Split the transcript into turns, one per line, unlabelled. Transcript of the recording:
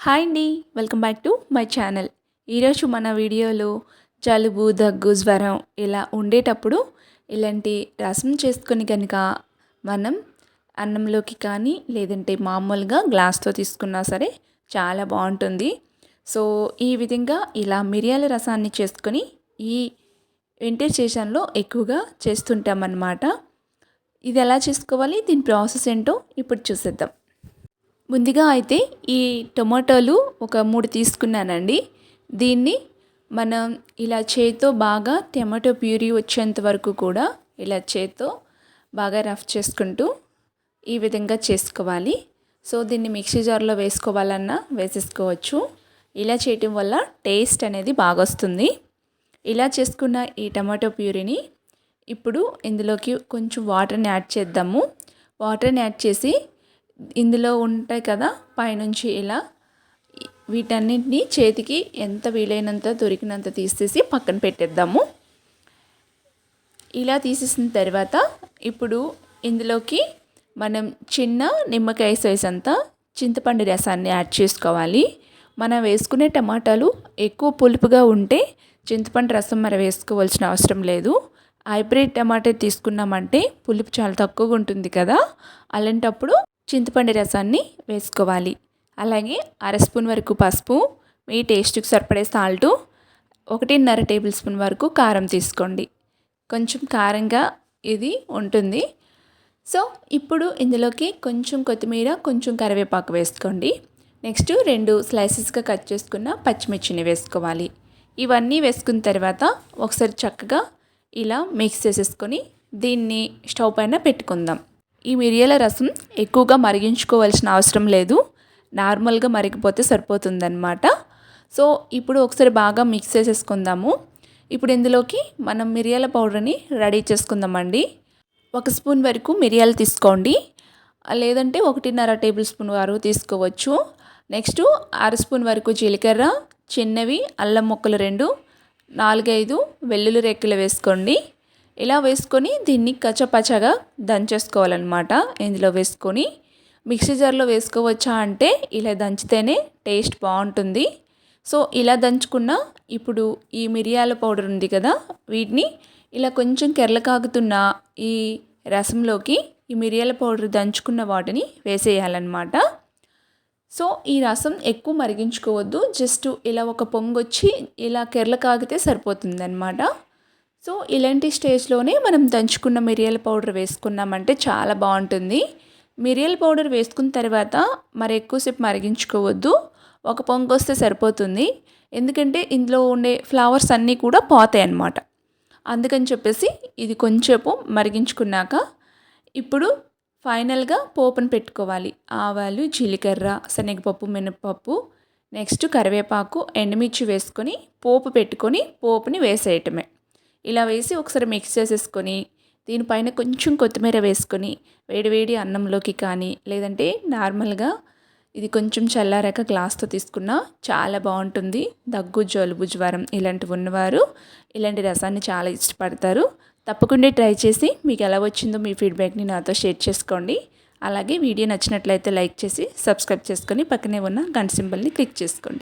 Hi అండి welcome back to my channel. ఈరోజు మన వీడియోలో జలుబు దగ్గు జ్వరం ఇలా ఉండేటప్పుడు ఇలాంటి రసం చేసుకొని కనుక మనం అన్నంలోకి కానీ లేదంటే మామూలుగా గ్లాస్తో తీసుకున్నా సరే చాలా బాగుంటుంది. సో ఈ విధంగా ఇలా మిరియాల రసాన్ని చేసుకొని ఈ వింటర్ సీజన్లో ఎక్కువగా చేస్తుంటామన్నమాట. ఇది ఎలా చేసుకోవాలి దీని ప్రాసెస్ ఏంటో ఇప్పుడు చూసేద్దాం. ముందుగా అయితే ఈ టొమాటోలు ఒక మూడు తీసుకున్నానండి. దీన్ని మనం ఇలా చేతో బాగా టమాటో ప్యూరీ వచ్చేంత వరకు కూడా ఇలా చేత్తో బాగా రఫ్ చేసుకుంటూ ఈ విధంగా చేసుకోవాలి. సో దీన్ని మిక్సీ జార్లో వేసుకోవాలన్నా వేసేసుకోవచ్చు. ఇలా చేయటం వల్ల టేస్ట్ అనేది బాగా వస్తుంది ఇలా చేసుకున్న ఈ టమాటో ప్యూరీని ఇప్పుడు ఇందులోకి కొంచెం వాటర్ని యాడ్ చేద్దాము. వాటర్ని యాడ్ చేసి ఇందులో ఉంటాయి కదా పైనుంచి ఇలా. వీటన్నిటిని చేతికి ఎంత వీలైనంత దొరికినంత తీసేసి పక్కన పెట్టేద్దాము. ఇలా తీసేసిన తర్వాత ఇప్పుడు ఇందులోకి మనం చిన్న నిమ్మకాయ సైజ్ అంతా చింతపండు రసాన్ని యాడ్ చేసుకోవాలి. మనం వేసుకునే టమాటాలు ఎక్కువ పులుపుగా ఉంటే చింతపండు రసం మరి వేసుకోవాల్సిన అవసరం లేదు. హైబ్రిడ్ టమాటా తీసుకున్నామంటే పులుపు చాలా తక్కువగా ఉంటుంది కదా. అలాంటప్పుడు చింతపండు రసాన్ని వేసుకోవాలి. అలాగే అర స్పూన్ వరకు పసుపు మీ టేస్ట్కి సరిపడే సాల్టు ఒకటిన్నర టేబుల్ స్పూన్ వరకు కారం తీసుకోండి. కొంచెం కారంగా ఇది ఉంటుంది. సో ఇప్పుడు ఇందులోకి కొంచెం కొత్తిమీర కొంచెం కరివేపాకు వేసుకోండి. నెక్స్ట్ రెండు స్లైసెస్గా కట్ చేసుకున్న పచ్చిమిర్చిని వేసుకోవాలి. ఇవన్నీ వేసుకున్న తర్వాత ఒకసారి చక్కగా ఇలా మిక్స్ చేసేసుకొని దీన్ని స్టవ్ పైన పెట్టుకుందాం. ఈ మిరియాల రసం ఎక్కువగా మరిగించుకోవాల్సిన అవసరం లేదు. నార్మల్గా మరిగిపోతే సరిపోతుందన్నమాట. సో ఇప్పుడు ఒకసారి బాగా మిక్స్ చేసేసుకుందాము. ఇప్పుడు ఇందులోకి మనం మిరియాల పౌడర్ని రెడీ చేసుకుందామండి. ఒక స్పూన్ వరకు మిరియాలు తీసుకోండి. లేదంటే ఒకటిన్నర టేబుల్ స్పూన్ వరకు తీసుకోవచ్చు. నెక్స్ట్ అర స్పూన్ వరకు జీలకర్ర చిన్నవి అల్లం ముక్కలు రెండు నాలుగైదు వెల్లుల్లి రెక్కలు వేసుకోండి. ఇలా వేసుకొని దీన్ని కచ్చపచ్చగా దంచేసుకోవాలన్నమాట. ఇందులో వేసుకొని మిక్సీ జార్లో వేసుకోవచ్చా అంటే ఇలా దంచితేనే టేస్ట్ బాగుంటుంది. సో ఇలా దంచుకున్న ఇప్పుడు ఈ మిరియాల పౌడర్ ఉంది కదా వీటిని ఇలా కొంచెం కెరలకాగుతున్న ఈ రసంలోకి ఈ మిరియాల పౌడర్ దంచుకున్న వాటిని వేసేయాలన్నమాట. సో ఈ రసం ఎక్కువ మరిగించుకోవద్దు జస్ట్ ఇలా ఒక పొంగొచ్చి ఇలా కెరల కాగితే సరిపోతుందన్నమాట. సో ఇలాంటి స్టేజ్లోనే మనం దంచుకున్న మిరియాల పౌడర్ వేసుకున్నామంటే చాలా బాగుంటుంది. మిరియాల పౌడర్ వేసుకున్న తర్వాత మరి ఎక్కువసేపు మరిగించుకోవద్దు. ఒక పొంగు వస్తే సరిపోతుంది. ఎందుకంటే ఇందులో ఉండే ఫ్లవర్స్ అన్నీ కూడా పోతాయి అన్నమాట. అందుకని చెప్పేసి ఇది కొంచెంసేపు మరిగించుకున్నాక ఇప్పుడు ఫైనల్గా పోపును పెట్టుకోవాలి. ఆవాలు జీలకర్ర శనగపప్పు మినపప్పు నెక్స్ట్ కరివేపాకు ఎండుమిర్చి వేసుకొని పోపు పెట్టుకొని పోపుని వేసేయటమే. ఇలా వేసి ఒకసారి మిక్స్ చేసేసుకొని దీనిపైన కొంచెం కొత్తిమీర వేసుకొని వేడివేడి అన్నంలోకి కానీ లేదంటే నార్మల్గా ఇది కొంచెం చల్లారాక గ్లాస్తో తీసుకున్నా చాలా బాగుంటుంది. దగ్గు జలుబు జ్వరం ఇలాంటివి ఉన్నవారు ఇలాంటి రసాన్ని చాలా ఇష్టపడతారు. తప్పకుండా ట్రై చేసి మీకు ఎలా వచ్చిందో మీ ఫీడ్బ్యాక్ని నాతో షేర్ చేసుకోండి. అలాగే వీడియో నచ్చినట్లయితే లైక్ చేసి సబ్స్క్రైబ్ చేసుకొని పక్కనే ఉన్న గంట సింబల్ని క్లిక్ చేసుకోండి.